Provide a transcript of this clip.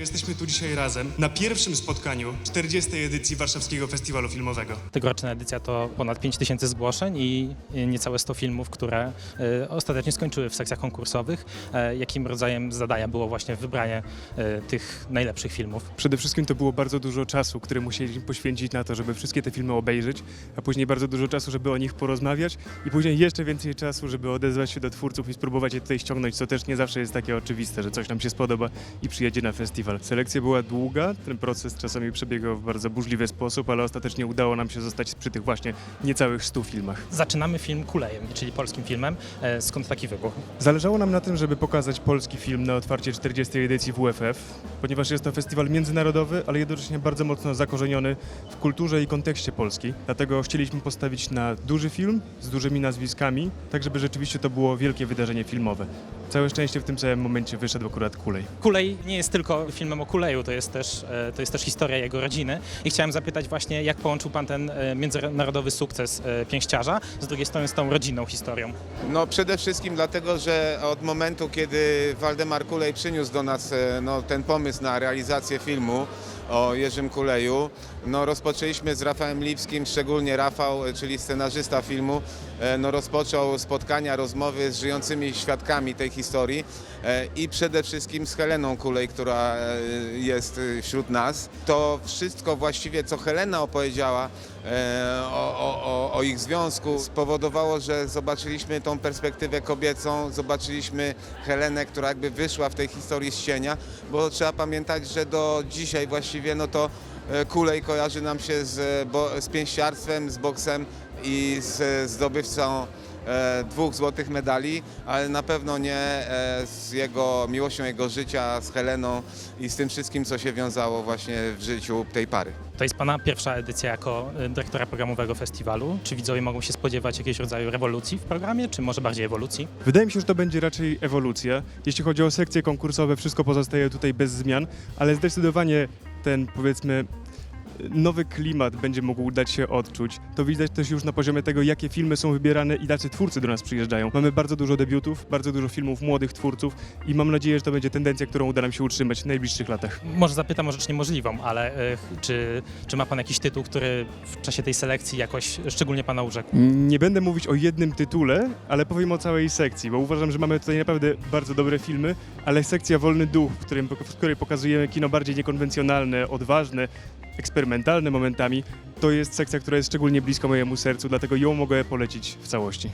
Jesteśmy tu dzisiaj razem na pierwszym spotkaniu 40. edycji Warszawskiego Festiwalu Filmowego. Tegoroczna edycja to ponad 5 tysięcy zgłoszeń i niecałe 100 filmów, które e, ostatecznie skończyły w sekcjach konkursowych. E, Jakim rodzajem zadania było właśnie wybranie e, tych najlepszych filmów? Przede wszystkim to było bardzo dużo czasu, który musieliśmy poświęcić na to, żeby wszystkie te filmy obejrzeć, a później bardzo dużo czasu, żeby o nich porozmawiać i później jeszcze więcej czasu, żeby odezwać się do twórców i spróbować je tutaj ściągnąć, co też nie zawsze jest takie oczywiste, że coś nam się spodoba i przyjedzie na festiwal. Selekcja była długa, ten proces czasami przebiegał w bardzo burzliwy sposób, ale ostatecznie udało nam się zostać przy tych właśnie niecałych 100 filmach. Zaczynamy film Kulejem, czyli polskim filmem. E, Skąd taki wybór? Zależało nam na tym, żeby pokazać polski film na otwarcie 40. edycji WFF, ponieważ jest to festiwal międzynarodowy, ale jednocześnie bardzo mocno zakorzeniony w kulturze i kontekście Polski. Dlatego chcieliśmy postawić na duży film z dużymi nazwiskami, tak żeby rzeczywiście to było wielkie wydarzenie filmowe. Całe szczęście w tym samym momencie wyszedł akurat Kulej. Kulej nie jest tylko filmem o Kuleju, to jest też, e, to jest też historia jego rodziny. I chciałem zapytać właśnie, jak połączył Pan ten e, międzynarodowy sukces e, pięściarza z drugiej strony z tą rodzinną historią? No przede wszystkim dlatego, że od momentu, kiedy Waldemar Kulej przyniósł do nas no, ten pomysł na realizację filmu o Jerzym Kuleju, no rozpoczęliśmy z Rafałem Lipskim, szczególnie Rafał, czyli scenarzysta filmu, no rozpoczął spotkania, rozmowy z żyjącymi świadkami tej historii e, i przede wszystkim z Heleną Kulej, która e, jest e, wśród nas. To wszystko właściwie, co Helena opowiedziała o, o, o, ich związku, spowodowało, że zobaczyliśmy tą perspektywę kobiecą, zobaczyliśmy Helenę, która jakby wyszła w tej historii z cienia, bo trzeba pamiętać, że do dzisiaj właściwie no to Kulej kojarzy nam się z, bo, z pięściarstwem, z boksem i z zdobywcą dwóch złotych medali, ale na pewno nie e, z jego miłością jego życia, z Heleną i z tym wszystkim, co się wiązało właśnie w życiu tej pary. To jest Pana pierwsza edycja jako e, dyrektora programowego festiwalu. Czy widzowie mogą się spodziewać jakiegoś rodzaju rewolucji w programie, czy może bardziej ewolucji? Wydaje mi się, że to będzie raczej ewolucja. Jeśli chodzi o sekcje konkursowe, wszystko pozostaje tutaj bez zmian, ale zdecydowanie ten, powiedzmy, nowy klimat będzie mógł dać się odczuć. To widać też już na poziomie tego, jakie filmy są wybierane i jacy twórcy do nas przyjeżdżają. Mamy bardzo dużo debiutów, bardzo dużo filmów młodych twórców i mam nadzieję, że to będzie tendencja, którą uda nam się utrzymać w najbliższych latach. Może zapytam o rzecz niemożliwą, ale e, czy, czy ma Pan jakiś tytuł, który w czasie tej selekcji jakoś szczególnie Pana urzekł? Nie będę mówić o jednym tytule, ale powiem o całej sekcji, bo uważam, że mamy tutaj naprawdę bardzo dobre filmy, ale sekcja Wolny Duch, w, którym, w której pokazujemy kino bardziej niekonwencjonalne, odważne, eksperymentalne momentami, to jest sekcja, która jest szczególnie blisko mojemu sercu, dlatego ją mogę polecić w całości.